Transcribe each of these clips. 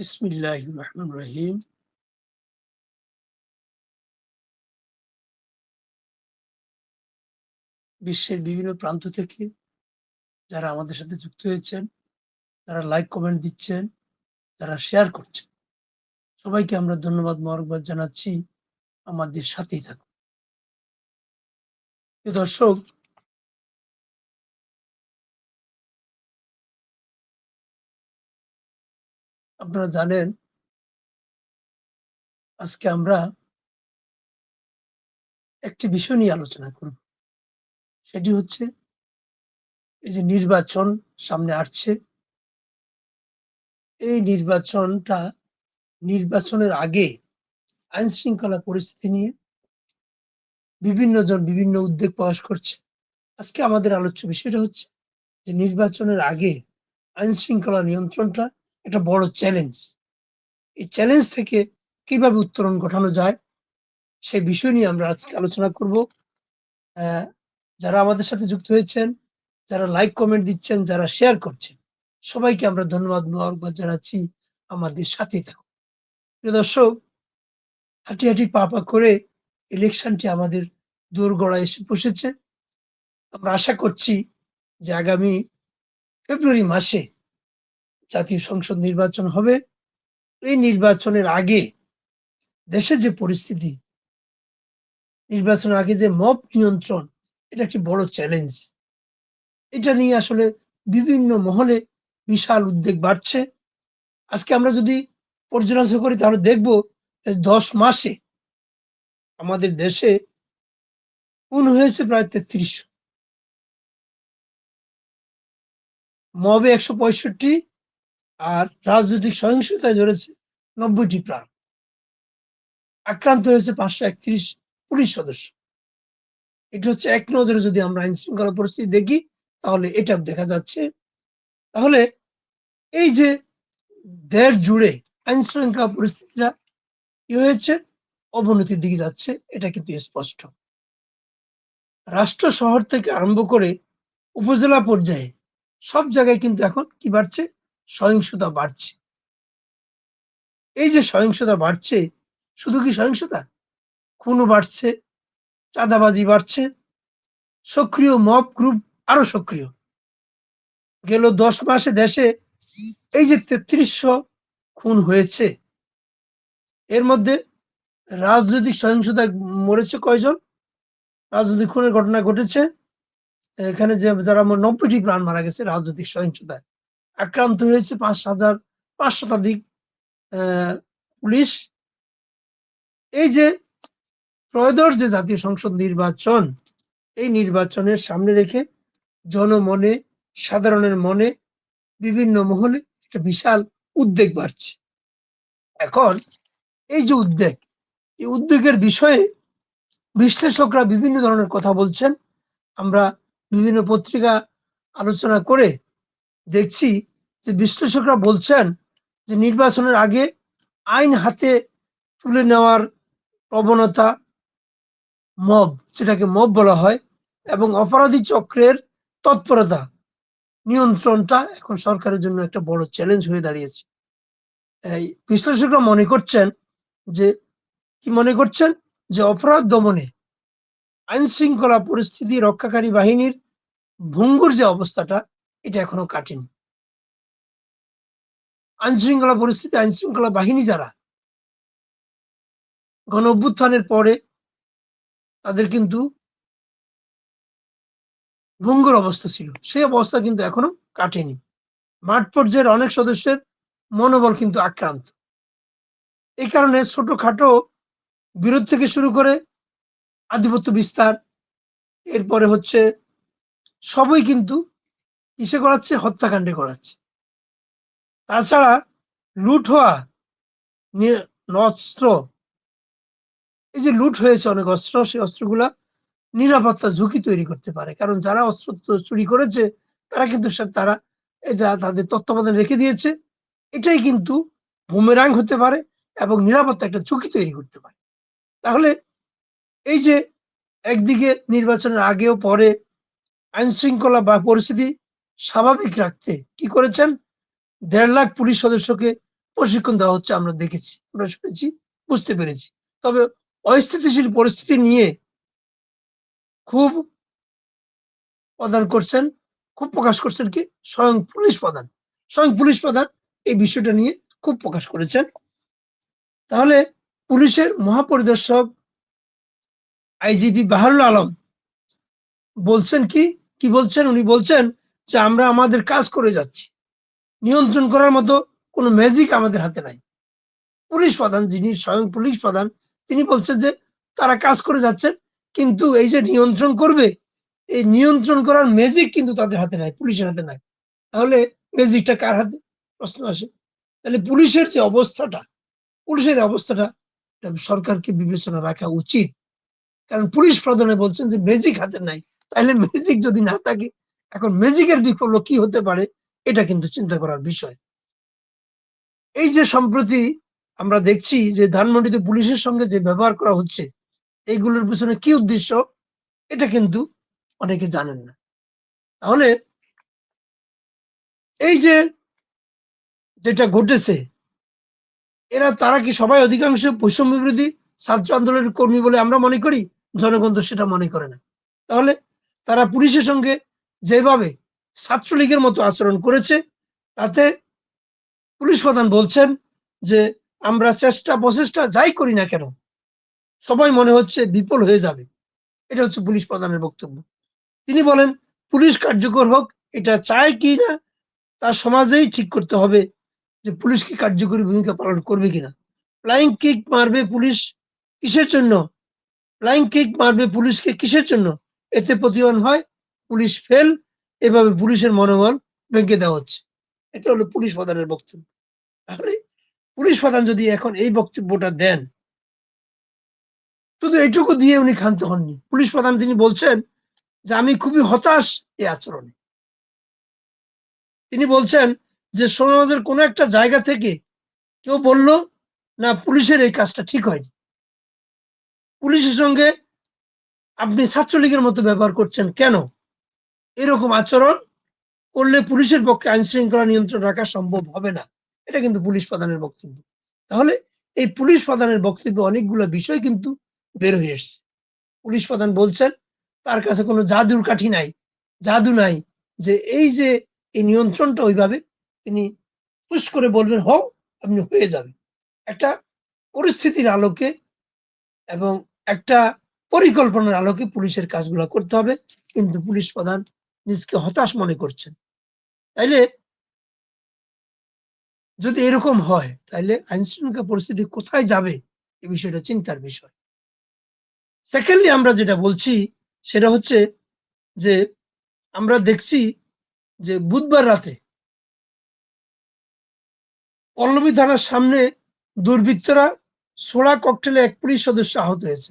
রহমান রহিম বিশ্বের বিভিন্ন প্রান্ত থেকে যারা আমাদের সাথে যুক্ত হয়েছেন, তারা লাইক কমেন্ট দিচ্ছেন, তারা শেয়ার করছেন। সবাইকে আমরা ধন্যবাদ মরকবাদ জানাচ্ছি। আমাদের সাথেই থাকুন। দর্শক আপনারা জানেন, আজকে আমরা একটি বিষয় নিয়ে আলোচনা করব। সেটি হচ্ছে, এই যে নির্বাচন সামনে আসছে, এই নির্বাচনটা নির্বাচনের আগে আইন শৃঙ্খলা পরিস্থিতি নিয়ে বিভিন্ন জন বিভিন্ন উদ্বেগ প্রকাশ করছে। আজকে আমাদের আলোচ্য বিষয়টা হচ্ছে যে নির্বাচনের আগে আইন শৃঙ্খলা নিয়ন্ত্রণটা একটা বড় চ্যালেঞ্জ এই চ্যালেঞ্জ থেকে কীভাবে উত্তরণ ঘটানো যায় সেই বিষয় নিয়ে আমরা আজকে আলোচনা করব। যারা আমাদের সাথে যুক্ত হয়েছেন, যারা লাইক কমেন্ট দিচ্ছেন, যারা শেয়ার করছেন, সবাইকে আমরা ধন্যবাদ, মোবারকবাদ জানাচ্ছি। আমাদের সাথে থাকুন। প্রিয় দর্শক, হাঁটি হাঁটি পা পা করে ইলেকশনটি আমাদের দোরগড়ায় এসে বসেছে। আমরা আশা করছি যে আগামী ফেব্রুয়ারি মাসে জাতীয় সংসদ নির্বাচন হবে। এই নির্বাচনের আগে দেশে যে পরিস্থিতি, নির্বাচনের আগে যে মব নিয়ন্ত্রণ, এটা একটি বড় চ্যালেঞ্জ এটা নিয়ে আসলে বিভিন্ন মহলে বিশাল উদ্বেগ বাড়ছে। আজকে আমরা যদি পর্যালোচনা করি, তাহলে দেখব দশ মাসে আমাদের দেশে খুন হয়েছে প্রায় তেত্রিশ মবে একশো পঁয়ষট্টি আর রাজনৈতিক সহিংসতায় জড়েছে নব্বইটি প্রাণ। আক্রান্ত হয়েছে পাঁচশো একত্রিশ পুলিশ সদস্য। এটা হচ্ছে এক নজরে যদি আমরা আইন শৃঙ্খলা পরিস্থিতি দেখি, তাহলে এটা দেখা যাচ্ছে। তাহলে এই যে দেড় জুড়ে আইন শৃঙ্খলা পরিস্থিতিটা কি হয়েছে? অবনতির দিকে যাচ্ছে, এটা কিন্তু স্পষ্ট। রাষ্ট্র শহর থেকে আরম্ভ করে উপজেলা পর্যায়ে সব জায়গায় কিন্তু এখন কি বাড়ছে? সহিংসতা বাড়ছে। এই যে সহিংসতা বাড়ছে, শুধু কি সহিংসতা? খুনও বাড়ছে, চাঁদাবাজি বাড়ছে, সক্রিয় মব গ্রুপ আরও সক্রিয়। গেল দশ মাসে দেশে এই যে তেত্রিশশো খুন হয়েছে, এর মধ্যে রাজনৈতিক সহিংসতায় মরেছে কয়জন? রাজনৈতিক খুনের ঘটনা ঘটেছে, এখানে যে যারা নব্বইটি প্রাণ মারা গেছে রাজনৈতিক সহিংসতায়। আক্রান্ত হয়েছে পাঁচ হাজার পাঁচ শতাধিক পুলিশ। এই যে ত্রয়োদশ যে জাতীয় সংসদ নির্বাচন, এই নির্বাচনের সামনে রেখে জনমনে, সাধারণের মনে বিভিন্ন মহলে একটা বিশাল উদ্বেগ বাড়ছে। এখন এই যে উদ্বেগ, এই উদ্বেগের বিষয়ে বিশ্লেষকরা বিভিন্ন ধরনের কথা বলছেন। আমরা বিভিন্ন পত্রিকা আলোচনা করে দেখছি যে বিশ্লেষকরা বলছেন যে নির্বাচনের আগে আইন হাতে তুলে নেওয়ার প্রবণতা মব, যেটাকে মব বলা হয়, এবং অপরাধী চক্রের তৎপরতা নিয়ন্ত্রণটা এখন সরকারের জন্য একটা বড় চ্যালেঞ্জ হয়ে দাঁড়িয়েছে। এই বিশ্লেষকরা মনে করছেন যে, কি মনে করছেন? যে অপরাধ দমনে আইন শৃঙ্খলা পরিস্থিতি রক্ষাকারী বাহিনীর ভঙ্গুর যে অবস্থাটা, এটা এখনও কাটেনি। আইন শৃঙ্খলা পরিস্থিতি, আইনশৃঙ্খলা বাহিনী যারা গণ অভ্যুত্থানের পরে তাদের কিন্তু ভঙ্গুর অবস্থা ছিল। সেই অবস্থা কিন্তু এখনও কাটেনি। মাঠ পর্যায়ের অনেক সদস্যের মনোবল কিন্তু আক্রান্ত। এই কারণে ছোটখাটো বিরোধ থেকে শুরু করে আধিপত্য বিস্তার, এরপরে হচ্ছে সবই কিন্তু কিসে করাচ্ছে হত্যাকাণ্ডে করাচ্ছে তাছাড়া লুট হওয়া অস্ত্র, এই যে লুট হয়েছে অনেক অস্ত্র, সেই অস্ত্রগুলা নিরাপত্তা ঝুঁকি তৈরি করতে পারে। কারণ যারা অস্ত্র চুরি করেছে, তারা কিন্তু তারা এটা তাদের তত্ত্বাবধানে রেখে দিয়েছে। এটাই কিন্তু বুমেরাং হতে পারে এবং নিরাপত্তা একটা ঝুঁকি তৈরি করতে পারে। তাহলে এই যে একদিকে নির্বাচনের আগেও পরে আইন শৃঙ্খলা বা পরিস্থিতি স্বাভাবিক রাখতে কি করেছেন? দেড় লাখ পুলিশ সদস্যকে প্রশিক্ষণ দেওয়া হচ্ছে, আমরা দেখেছি, আমরা শুনেছি, বুঝতে পেরেছি। তবে অস্থিতিশীল পরিস্থিতি নিয়ে খুব প্রদান করছেন, খুব প্রকাশ করছেন কি? স্বয়ং পুলিশ প্রধান। স্বয়ং পুলিশ প্রধান এই বিষয়টা নিয়ে খুব প্রকাশ করেছেন। তাহলে পুলিশের মহাপরিদর্শক আইজিপি বাহারুল আলম বলছেন কি? কি বলছেন? উনি বলছেন যে, আমরা আমাদের কাজ করে যাচ্ছি। নিয়ন্ত্রণ করার মতো কোনো ম্যাজিক আমাদের হাতে নাই। পুলিশ প্রধান যিনি, স্বয়ং পুলিশ প্রধান, তিনি বলছেন যে তারা কাজ করে যাচ্ছেন, কিন্তু এই যে নিয়ন্ত্রণ করবে, এই নিয়ন্ত্রণ করার ম্যাজিক কিন্তু তাদের হাতে নাই, পুলিশের হাতে নাই। তাহলে ম্যাজিকটা কার হাতে? প্রশ্ন আসে। তাহলে পুলিশের যে অবস্থাটা, পুলিশের অবস্থাটা সরকারকে বিবেচনা রাখা উচিত। কারণ পুলিশ প্রধানে বলছেন যে ম্যাজিক হাতে নাই। তাহলে ম্যাজিক যদি না থাকে, এখন ম্যাজিকের বিকল্প কি হতে পারে? এটা কিন্তু চিন্তা করার বিষয়। এই যে সম্প্রতি আমরা দেখছি যে ধানমন্ডিতে পুলিশের সঙ্গে যে ব্যবহার করা হচ্ছে, এইগুলোর পিছনে কি উদ্দেশ্য, এটা কিন্তু অনেকে জানেন না। তাহলে এই যে যেটা ঘটেছে, এরা তারা কি সবাই অধিকাংশ বৈষম্য বিরোধী ছাত্র আন্দোলনের কর্মী বলে আমরা মনে করি? জনগণ তো সেটা মনে করে না। তাহলে তারা পুলিশের সঙ্গে যেভাবে ছাত্রলীগের মতো আচরণ করেছে। তাতে পুলিশ প্রধান বলছেন যে, আমরা চেষ্টা প্রচেষ্টা যাই করি না কেন, সবাই মনে হচ্ছে বিফল হয়ে যাবে। এটা হচ্ছে পুলিশ প্রধানের বক্তব্য। তিনি বলেন, পুলিশ কার্যকর হোক, এটা চায় কি না, তা সমাজেই ঠিক করতে হবে যে পুলিশ কি কার্যকরী ভূমিকা পালন করবে কিনা। ফ্লাইং কিক মারবে পুলিশ কিসের জন্য? ফ্লাইং কিক মারবে পুলিশকে কিসের জন্য? এতে প্রতিবাদ হয়, পুলিশ ফেল এভাবে পুলিশের মনোবল ভেঙে দেওয়া হচ্ছে। এটা হলো পুলিশ প্রধানের বক্তব্য। তাহলে পুলিশ প্রধান যদি এখন এই বক্তব্যটা দেন, শুধু এইটুকু দিয়ে উনি ক্ষান্ত হননি। পুলিশ প্রধান তিনি বলছেন যে, আমি খুবই হতাশ এই আচরণে। তিনি বলছেন যে, সমাজের কোনো একটা জায়গা থেকে কেউ বলল, না, পুলিশের এই কাজটা ঠিক হয়নি পুলিশের সঙ্গে আপনি ছাত্রলীগের মতো ব্যবহার করছেন কেন? এরকম আচরণ করলে পুলিশের পক্ষে আইন শৃঙ্খলা নিয়ন্ত্রণ রাখা সম্ভব হবে না। এটা কিন্তু পুলিশ প্রধানের বক্তব্য। তাহলে এই পুলিশ প্রধানের বক্তব্যে অনেকগুলো বিষয় কিন্তু বের হয়ে এসছে। পুলিশ প্রধান বলছেন, তার কাছে কোনো জাদুর কাঠি নাই। জাদু নাই যে এই যে এই নিয়ন্ত্রণটা ওইভাবে তিনি পুশ করে বলবেন, হও, আপনি হয়ে যাবে একটা পরিস্থিতির আলোকে এবং একটা পরিকল্পনার আলোকে পুলিশের কাজগুলো করতে হবে। কিন্তু পুলিশ প্রধান নিজকে হতাশ মনে করছেন। তাইলে যদি এরকম হয় তাহলে আইন শৃঙ্খলা পরিস্থিতি কোথায় যাবে? এই বিষয়টা চিন্তার বিষয়। সেকেন্ডলি আমরা যেটা বলছি, সেটা হচ্ছে যে আমরা দেখছি যে বুধবার রাতে পল্লবী থানার সামনে দুর্বৃত্তরা সোড়া ককটেলে এক পুলিশ সদস্য আহত হয়েছে।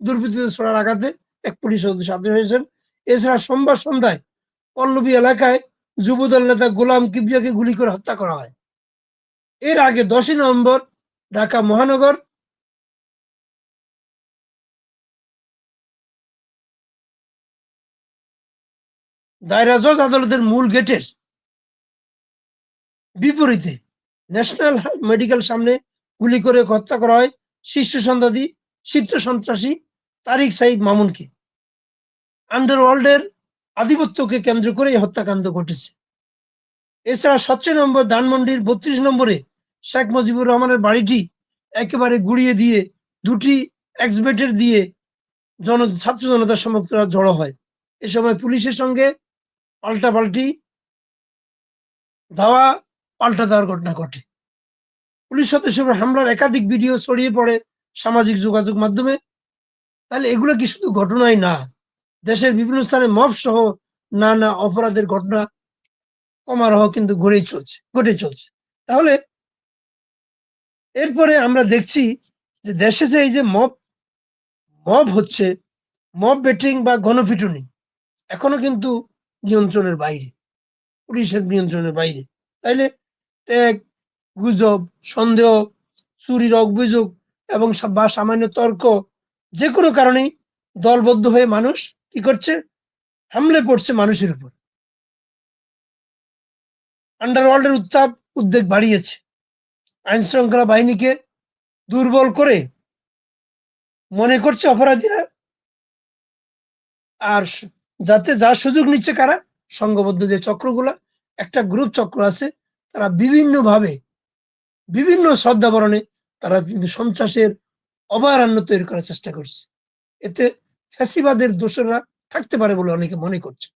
দুর্বৃত্তদের সোড়ার আঘাতে এক পুলিশ সদস্য আহত হয়েছেন। এছাড়া সোমবার সন্ধ্যায় পল্লবী এলাকায় যুবদল নেতা গোলাম কিবরিয়াকে গুলি করে হত্যা করা হয়। এর আগে দশই নভেম্বর ঢাকা মহানগর দায়রা জজ আদালতের মূল গেটের বিপরীতে ন্যাশনাল মেডিকেল সামনে গুলি করে হত্যা করা হয়। শীর্ষ সন্ত্রাসী তারিক সাইদ মামুনকে। আন্ডারওয়ার্ল্ডের আধিপত্যকে কেন্দ্র করে এই হত্যাকাণ্ড ঘটেছে। এছাড়া সতেরো নম্বর ধানমন্ডির বত্রিশ নম্বরে শেখ মুজিবুর রহমানের বাড়িটি একেবারে গুড়িয়ে দিয়ে দুটি এক্সবেটের দিয়ে জন, ছাত্র জনতার সমর্থকরা জড়ো হয়। এ সময় পুলিশের সঙ্গে পাল্টাপাল্টি, ধাওয়া, পাল্টা দেওয়ার ঘটনা ঘটে। পুলিশ সদস্যের হামলার একাধিক ভিডিও ছড়িয়ে পড়ে সামাজিক যোগাযোগ মাধ্যমে। তাহলে এগুলো কি শুধু ঘটনাই না? দেশের বিভিন্ন স্থানে মব সহ নানা অপরাধের ঘটনা কমারহ কিন্তু ঘটেই চলছে ঘটে চলছে। তাহলে এরপরে আমরা দেখছি যে দেশে যে এই যে মব মব হচ্ছে, মব বেটিং বা গণপিটুনি এখনও কিন্তু নিয়ন্ত্রণের বাইরে, পুলিশের নিয়ন্ত্রণের বাইরে। তাইলে ট্যাগ গুজব, সন্দেহ, চুরির অভিযোগ এবং বা সামান্য তর্ক যে কোনো কারণেই দলবদ্ধ হয়ে মানুষ কি করছে? হামলে পড়ছে মানুষের উপর। আন্ডারওয়ার্ল্ডের উত্তাপ, উদ্বেগ বাড়িয়েছে। আইন শৃঙ্খলা বাহিনীকে দুর্বল করে মনে করছে অপরাধীরা। আর যাতে যার সুযোগ নিচ্ছে কারা, সংঘবদ্ধ যে চক্রগুলা, একটা গ্রুপ চক্র আছে, তারা বিভিন্ন ভাবে বিভিন্ন শ্রদ্ধাবরণে তারা কিন্তু সন্ত্রাসের অভয়ারণ্য তৈরি করার চেষ্টা করছে। এতে ফ্যাসিবাদের দোষরা থাকতে পারে বলে অনেকে মনে করছে।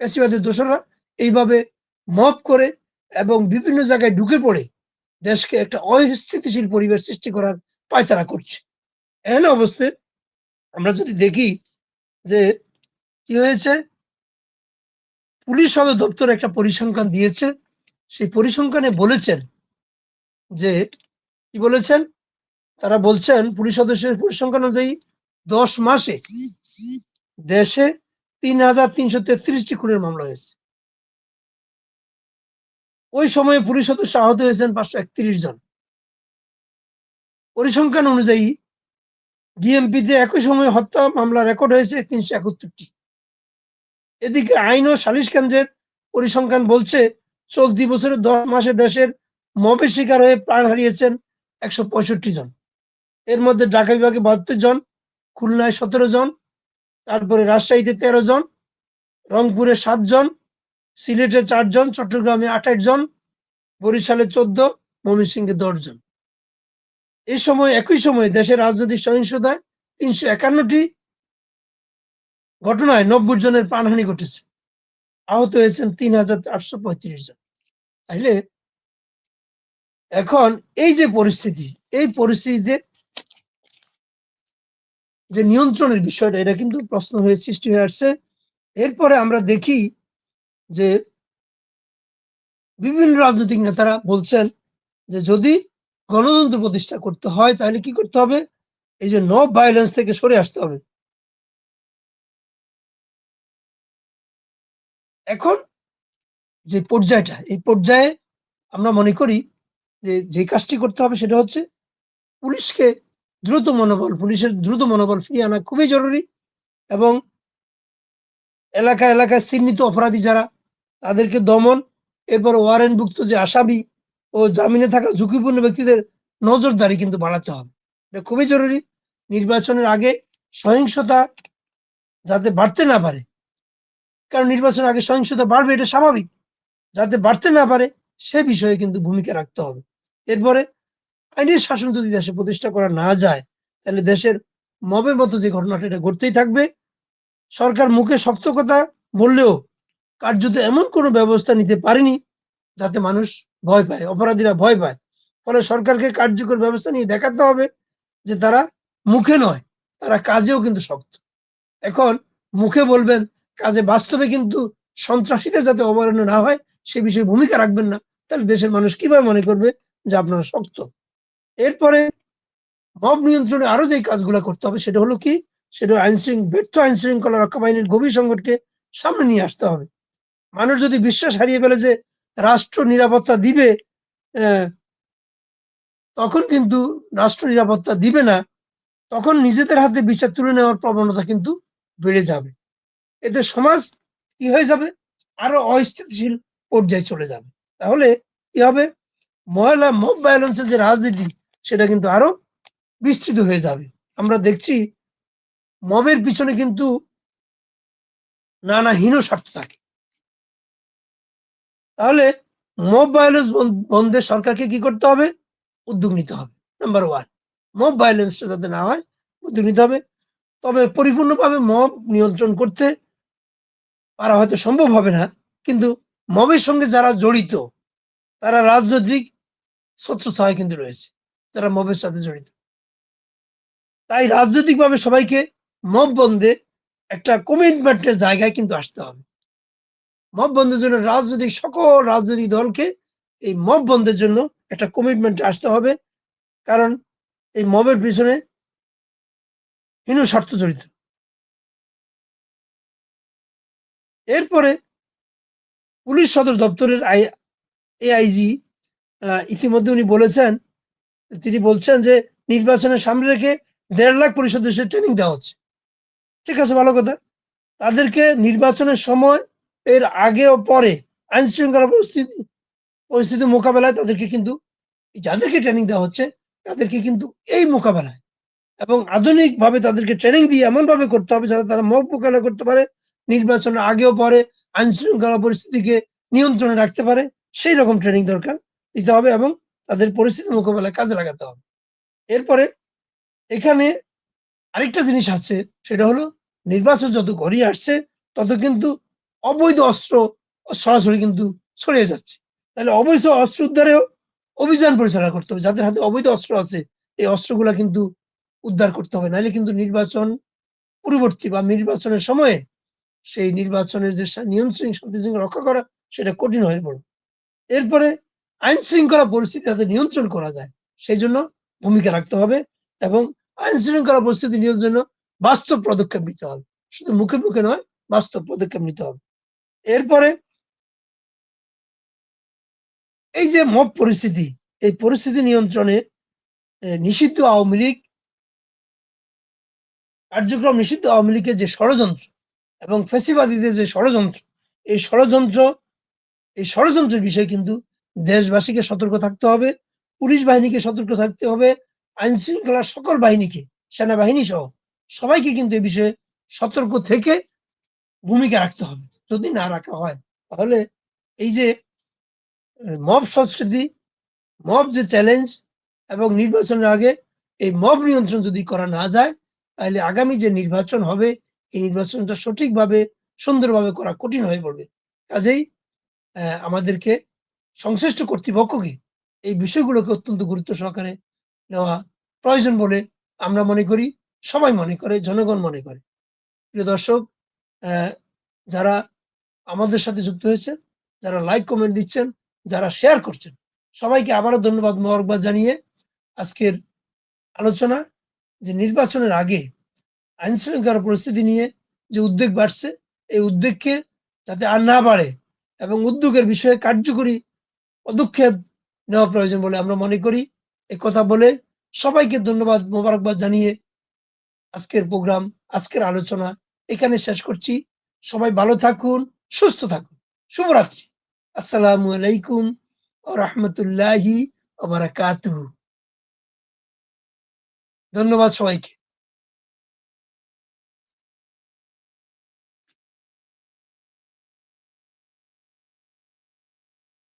ফ্যাসিবাদের দোষরা এইভাবে মপ করে এবং বিভিন্ন জায়গায় ঢুকে পড়ে দেশকে একটা অস্থিতিশীল পরিবেশ সৃষ্টি করার পায়তারা করছে। এহেন অবস্থায় আমরা যদি দেখি যে কি হয়েছে? পুলিশ সদর দপ্তর একটা পরিসংখ্যান দিয়েছে। সেই পরিসংখ্যানে বলেছেন যে, কি বলেছেন? তারা বলছেন, পুলিশ সদস্যের পরিসংখ্যান অনুযায়ী দশ মাসে দেশে তিন হাজার তিনশো তেত্রিশটি খুনের মামলা হয়েছে। ওই সময়ে পুলিশ সদস্য আহত হয়েছেন পাঁচশো একত্রিশ জন। পরিসংখ্যান অনুযায়ী ডিএমপিতে একই সময়ে হত্যা মামলা রেকর্ড হয়েছে তিনশো একাত্তরটি এদিকে আইন ও সালিশ কেন্দ্রের পরিসংখ্যান বলছে, চলতি বছরের দশ মাসে দেশের মবের শিকার হয়ে প্রাণ হারিয়েছেন একশো পঁয়ষট্টি জন। এর মধ্যে ঢাকা বিভাগে বাহাত্তর জন, খুলনায় সতেরো জন তারপরে রাজশাহীতে তেরো জন, রংপুরে সাত জন, সিলেটে চারজন চট্টগ্রামে আঠাশ জন, বরিশালে চোদ্দ, ময়মনসিংহে দশ জন। এই সময়, একই সময়ে দেশের রাজনৈতিক সহিংসতায় তিনশো একান্নটি ঘটনায় নব্বই জনের প্রাণহানি ঘটেছে। আহত হয়েছেন তিন হাজার আটশো পঁয়ত্রিশ জন। তাইলে এখন এই যে পরিস্থিতি, এই পরিস্থিতিতে যে নিয়ন্ত্রণের বিষয়টা, এটা কিন্তু প্রশ্ন হয়ে সৃষ্টি হয়ে আসছে। এরপরে আমরা দেখি যে বিভিন্ন রাজনৈতিক নেতারা বলছেন যে যদি গণতন্ত্র প্রতিষ্ঠা করতে হয়, তাহলে কি করতে হবে? এই যে নব ভায়োলেন্স থেকে সরে আসতে হবে। এখন যে পর্যায়টা, এই পর্যায়ে আমরা মনে করি যে যে কাজটি করতে হবে সেটা হচ্ছে পুলিশকে দ্রুত মনোবল, পুলিশের দ্রুত মনোবল ফিরিয়ে আনা খুবই জরুরি এবং এলাকা এলাকায় চিহ্নিত অপরাধী যারা, তাদেরকে দমন, এরপর ওয়ারেন্টভুক্ত যে আসামি ও জামিনে থাকা ঝুঁকিপূর্ণ ব্যক্তিদের নজরদারি কিন্তু বাড়াতে হবে। এটা খুবই জরুরি। নির্বাচনের আগে সহিংসতা যাতে বাড়তে না পারে, কারণ নির্বাচনের আগে সহিংসতা বাড়বে, এটা স্বাভাবিক। যাতে বাড়তে না পারে, সে বিষয়ে কিন্তু ভূমিকা রাখতে হবে। এরপরে আইনের শাসন যদি দেশে প্রতিষ্ঠা করা না যায়, তাহলে দেশের মবের মতো যে ঘটনাটা, এটা ঘটতেই থাকবে। সরকার মুখে শক্ত কথা বললেও কার্যত এমন কোনো ব্যবস্থা নিতে পারেনি যাতে মানুষ ভয় পায়, অপরাধীরা ভয় পায়। ফলে সরকারকে কার্যকর ব্যবস্থা নিয়ে দেখাতে হবে যে তারা মুখে নয়, তারা কাজেও কিন্তু শক্ত। এখন মুখে বলবেন, কাজে বাস্তবে কিন্তু সন্ত্রাসীদের যাতে অবমাননা না হয়, সে বিষয়ে ভূমিকা রাখবেন না, তাহলে দেশের মানুষ কীভাবে মনে করবে যে আপনারা শক্ত? এরপরে মব নিয়ন্ত্রণে আরও যে কাজগুলো করতে হবে, সেটা হলো কি? সেটা আইন ব্যর্থ আইন শৃঙ্খলা রক্ষা বাহিনীর গভীর সংকটকে সামনে নিয়ে আসতে হবে। মানুষ যদি বিশ্বাস হারিয়ে ফেলে যে রাষ্ট্র নিরাপত্তা দিবে তখন কিন্তু রাষ্ট্র নিরাপত্তা দিবে না, তখন নিজেদের হাতে বিচার তুলে নেওয়ার প্রবণতা কিন্তু বেড়ে যাবে। এতে সমাজ কি হয়ে যাবে? আরও অস্থিতিশীল পর্যায়ে চলে যাবে। তাহলে কি হবে? মহিলা মব ভায়োলেন্সের যে রাজনীতি সেটা কিন্তু আরও বিস্তৃত হয়ে যাবে। আমরা দেখছি মবের পিছনে কিন্তু নানা হীন স্বার্থ থাকে। তাহলে মব ভায়োলেন্স বন্ধে সরকারকে কি করতে হবে? উদ্যোগ নিতে হবে। নাম্বার ওয়ান মব ভায়োলেন্সটা যাতে না হয়, উদ্যোগ নিতে হবে। তবে পরিপূর্ণভাবে মব নিয়ন্ত্রণ করতে পারা হয়তো সম্ভব হবে না, কিন্তু মবের সঙ্গে যারা জড়িত, তারা রাজনৈতিক ছত্রছায় কিন্তু রয়েছে। যারা মবের সাথে জড়িত। তাই রাজনৈতিকভাবে সবাইকে মব বন্ধে একটা কমিটমেন্টের জায়গায় কিন্তু আসতে হবে। মব বন্ধের জন্য রাজনৈতিক, সকল রাজনৈতিক দলকে এই মব বন্ধের জন্য একটা কমিটমেন্টে আসতে হবে। কারণ এই মবের পিছনে হীন স্বার্থ জড়িত। এরপরে পুলিশ সদর দপ্তরের আই এআইজি ইতিমধ্যে উনি বলেছেন তিনি বলছেন যে নির্বাচনের সামনে রেখে দেড় লাখ পুলিশ সদস্যের ট্রেনিং দেওয়া হচ্ছে। ঠিক আছে, ভালো কথা। তাদেরকে নির্বাচনের সময়, এর আগে ও পরে আইন শৃঙ্খলা পরিস্থিতি পরিস্থিতি মোকাবেলায় তাদেরকে কিন্তু, যাদেরকে ট্রেনিং দেওয়া হচ্ছে, তাদেরকে কিন্তু এই মোকাবেলায়। এবং আধুনিকভাবে তাদেরকে ট্রেনিং দিয়ে এমনভাবে করতে হবে যাতে তারা মক মোকাবেলা করতে পারে, নির্বাচনের আগেও পরে আইন শৃঙ্খলা পরিস্থিতিকে নিয়ন্ত্রণে রাখতে পারে। সেই রকম ট্রেনিং দরকার, দিতে হবে এবং তাদের পরিস্থিতি মোকাবেলায় কাজে লাগাতে হবে। এরপরে এখানে আরেকটা জিনিস আছে, সেটা হলো নির্বাচন যত ঘরিয়ে আসছে, তত কিন্তু অবৈধ অস্ত্র সরাসরি কিন্তু ছড়িয়ে যাচ্ছে। তাহলে অবৈধ অস্ত্র উদ্ধারেও অভিযান পরিচালনা করতে হবে। যাদের হাতে অবৈধ অস্ত্র আছে, এই অস্ত্রগুলা কিন্তু উদ্ধার করতে হবে। নাহলে কিন্তু নির্বাচন পূর্ববর্তী বা নির্বাচনের সময়ে সেই নির্বাচনের যে নিয়ম শান্তি শৃঙ্খলা রক্ষা করা, সেটা কঠিন হয়ে পড়বে। এরপরে আইন শৃঙ্খলা পরিস্থিতি যাতে নিয়ন্ত্রণ করা যায়, সেই জন্য ভূমিকা রাখতে হবে এবং আইন শৃঙ্খলা পরিস্থিতি নিয়ন্ত্রণের জন্য বাস্তব পদক্ষেপ নিতে হবে। শুধু মুখে মুখে নয়, বাস্তব পদক্ষেপ নিতে হবে। এরপরে এই যে মব পরিস্থিতি, এই পরিস্থিতি নিয়ন্ত্রণে নিষিদ্ধ আওয়ামী লীগ, কার্যক্রম নিষিদ্ধ আওয়ামী লীগের যে ষড়যন্ত্র এবং ফেসিবাদীদের যে ষড়যন্ত্র, এই ষড়যন্ত্র, এই ষড়যন্ত্রের বিষয়ে কিন্তু দেশবাসীকে সতর্ক থাকতে হবে, পুলিশ বাহিনীকে সতর্ক থাকতে হবে আইন শৃঙ্খলার সকল বাহিনীকে, সেনাবাহিনী সহ সবাইকে কিন্তু এ বিষয়ে সতর্ক থেকে ভূমিকা রাখতে হবে। যদি না রাখা হয়, তাহলে এই যে মব সংস্কৃতি, মব যে চ্যালেঞ্জ এবং নির্বাচনের আগে এই মব নিয়ন্ত্রণ যদি করা না যায়, তাহলে আগামী যে নির্বাচন হবে, এই নির্বাচনটা সঠিকভাবে, সুন্দরভাবে করা কঠিন হয়ে পড়বে। কাজেই আমাদেরকে সংশ্লিষ্ট কর্তৃপক্ষকে এই বিষয়গুলোকে অত্যন্ত গুরুত্ব সহকারে নেওয়া প্রয়োজন বলে আমরা মনে করি, সবাই মনে করে, জনগণ মনে করে। প্রিয় দর্শক যারা আমাদের সাথে যুক্ত হয়েছে যারা লাইক কমেন্ট দিচ্ছেন, যারা শেয়ার করছেন, সবাইকে আবারও ধন্যবাদ, মোবারকবাদ জানিয়ে আজকের আলোচনা যে নির্বাচনের আগে আইন শৃঙ্খলা পরিস্থিতি নিয়ে যে উদ্বেগ বাড়ছে, এই উদ্বেগকে যাতে আর না বাড়ে এবং উদ্যোগের বিষয়ে কার্যকরী পদক্ষেপ নেওয়া প্রয়োজন বলে আমরা মনে করি। এ কথা বলে সবাইকে ধন্যবাদ, মোবারকবাদ জানিয়ে আজকের প্রোগ্রাম, আজকের আলোচনা এখানে শেষ করছি। সবাই ভালো থাকুন, সুস্থ থাকুন। শুভরাত্রি। আসসালামু আলাইকুম রহমতুল্লাহি ধন্যবাদ সবাইকে।